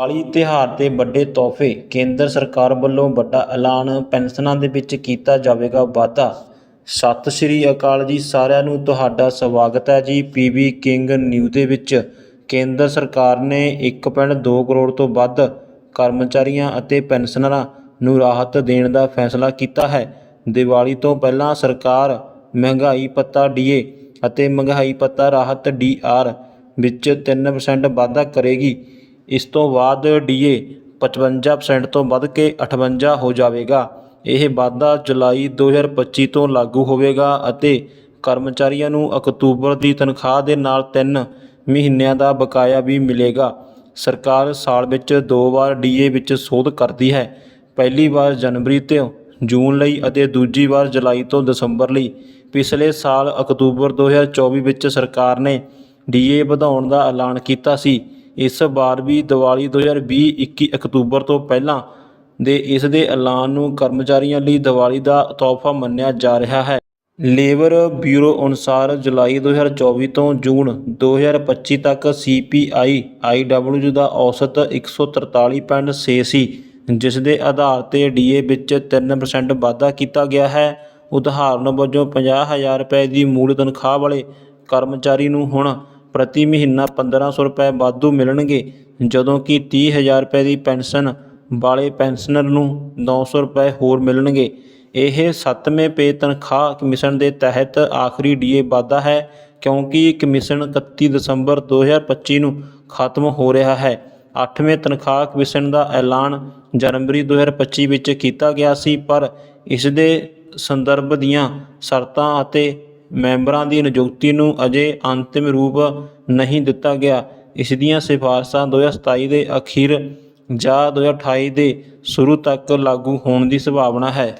ਦੀਵਾਲੀ ਤਿਉਹਾਰ ਤੇ ਵੱਡੇ ਤੋਹਫ਼ੇ ਕੇਂਦਰ ਸਰਕਾਰ ਵੱਲੋਂ ਵੱਡਾ ਐਲਾਨ ਪੈਨਸ਼ਨਾਂ ਦੇ ਵਿੱਚ ਕੀਤਾ ਜਾਵੇਗਾ ਵਾਧਾ। ਸਤਿ ਸ਼੍ਰੀ ਅਕਾਲ ਜੀ, ਸਾਰਿਆਂ ਨੂੰ ਤੁਹਾਡਾ ਸਵਾਗਤ ਹੈ ਜੀ ਪੀਬੀ ਕਿੰਗ ਨਿਊ ਦੇ ਵਿੱਚ। ਕੇਂਦਰ ਸਰਕਾਰ ਨੇ 1.2 ਕਰੋੜ ਤੋਂ ਵੱਧ ਕਰਮਚਾਰੀਆਂ ਅਤੇ ਪੈਨਸ਼ਨਰਾਂ ਨੂੰ ਰਾਹਤ ਦੇਣ ਦਾ ਫੈਸਲਾ ਕੀਤਾ ਹੈ। ਦੀਵਾਲੀ ਤੋਂ ਪਹਿਲਾਂ ਸਰਕਾਰ ਮਹਿੰਗਾਈ ਭੱਤਾ ਡੀਏ ਅਤੇ ਮਹਿੰਗਾਈ ਭੱਤਾ ਰਾਹਤ ਡੀਆਰ ਵਿੱਚ 3% ਵਾਧਾ ਕਰੇਗੀ। ਇਸ ਤੋਂ ਬਾਅਦ ਡੀਏ 55% ਤੋਂ ਵੱਧ ਕੇ 58 ਹੋ ਜਾਵੇਗਾ। ਇਹ ਵਾਧਾ ਜੁਲਾਈ 2025 ਤੋਂ ਲਾਗੂ ਹੋਵੇਗਾ ਅਤੇ ਕਰਮਚਾਰੀਆਂ ਨੂੰ ਅਕਤੂਬਰ ਦੀ ਤਨਖਾਹ ਦੇ ਨਾਲ 3 ਮਹੀਨਿਆਂ ਦਾ ਬਕਾਇਆ ਵੀ ਮਿਲੇਗਾ। ਸਰਕਾਰ ਸਾਲ ਵਿੱਚ ਦੋ ਵਾਰ ਡੀਏ ਵਿੱਚ ਸੋਧ ਕਰਦੀ ਹੈ। ਪਹਿਲੀ ਵਾਰ ਜਨਵਰੀ ਤੋਂ ਜੂਨ ਲਈ ਅਤੇ ਦੂਜੀ ਵਾਰ ਜੁਲਾਈ ਤੋਂ ਦਸੰਬਰ ਲਈ। ਪਿਛਲੇ ਸਾਲ ਅਕਤੂਬਰ 2024 ਵਿੱਚ ਸਰਕਾਰ ਨੇ ਡੀਏ ਵਧਾਉਣ ਦਾ ਐਲਾਨ ਕੀਤਾ ਸੀ। ਇਸ ਵਾਰ ਵੀ ਦੀਵਾਲੀ 2020 21 ਅਕਤੂਬਰ ਤੋਂ ਪਹਿਲਾਂ ਦੇ ਇਸ ਦੇ ਐਲਾਨ ਨੂੰ ਕਰਮਚਾਰੀਆਂ ਲਈ ਦੀਵਾਲੀ ਦਾ ਤੋਹਫ਼ਾ ਮੰਨਿਆ ਜਾ ਰਿਹਾ ਹੈ। ਲੇਬਰ ਬਿਊਰੋ ਅਨੁਸਾਰ ਜੁਲਾਈ 2024 ਤੋਂ ਜੂਨ 2025 ਤੱਕ ਸੀਪੀਆਈ ਆਈਡਬਲਯੂ ਦਾ ਔਸਤ 143.6 ਸੀ ਜਿਸ ਦੇ ਆਧਾਰ ਤੇ ਡੀਏ ਵਿੱਚ 3% ਵਾਧਾ ਕੀਤਾ ਗਿਆ ਹੈ। ਉਦਾਹਰਨ ਵਜੋਂ 50000 ਰੁਪਏ ਦੀ ਮੂਲ ਤਨਖਾਹ ਵਾਲੇ ਕਰਮਚਾਰੀ ਨੂੰ ਹੁਣ ਪ੍ਰਤੀ ਮਹੀਨਾ 1500 ਰੁਪਏ ਵਾਧੂ ਮਿਲਣਗੇ, ਜਦੋਂ ਕਿ 30000 ਰੁਪਏ ਦੀ ਪੈਨਸ਼ਨ ਵਾਲੇ ਪੈਨਸ਼ਨਰ ਨੂੰ 900 ਰੁਪਏ ਹੋਰ ਮਿਲਣਗੇ। ਇਹ 7ਵੇਂ ਪੇ ਤਨਖਾਹ ਕਮਿਸ਼ਨ ਦੇ ਤਹਿਤ ਆਖਰੀ ਡੀਏ ਵਾਧਾ ਹੈ, ਕਿਉਂਕਿ ਕਮਿਸ਼ਨ 31 ਦਸੰਬਰ 2025 ਨੂੰ ਖਤਮ ਹੋ ਰਿਹਾ ਹੈ। 8ਵੇਂ ਤਨਖਾਹ ਕਮਿਸ਼ਨ ਦਾ ਐਲਾਨ ਜਨਵਰੀ 2025 ਵਿੱਚ ਕੀਤਾ ਗਿਆ ਸੀ, ਪਰ ਇਸ ਦੇ ਸੰਦਰਭ ਦੀਆਂ ਸ਼ਰਤਾਂ ਅਤੇ ਮੈਂਬਰਾਂ ਦੀ ਨਿਯੁਕਤੀ ਨੂੰ ਅਜੇ ਅੰਤਿਮ ਰੂਪ ਨਹੀਂ ਦਿੱਤਾ ਗਿਆ। ਇਸ ਦੀਆਂ ਸਿਫਾਰਸ਼ਾਂ 2027 ਦੇ ਅਖੀਰ ਜਾਂ 2028 ਦੇ ਸ਼ੁਰੂ ਤੱਕ ਲਾਗੂ ਹੋਣ ਦੀ ਸੰਭਾਵਨਾ ਹੈ।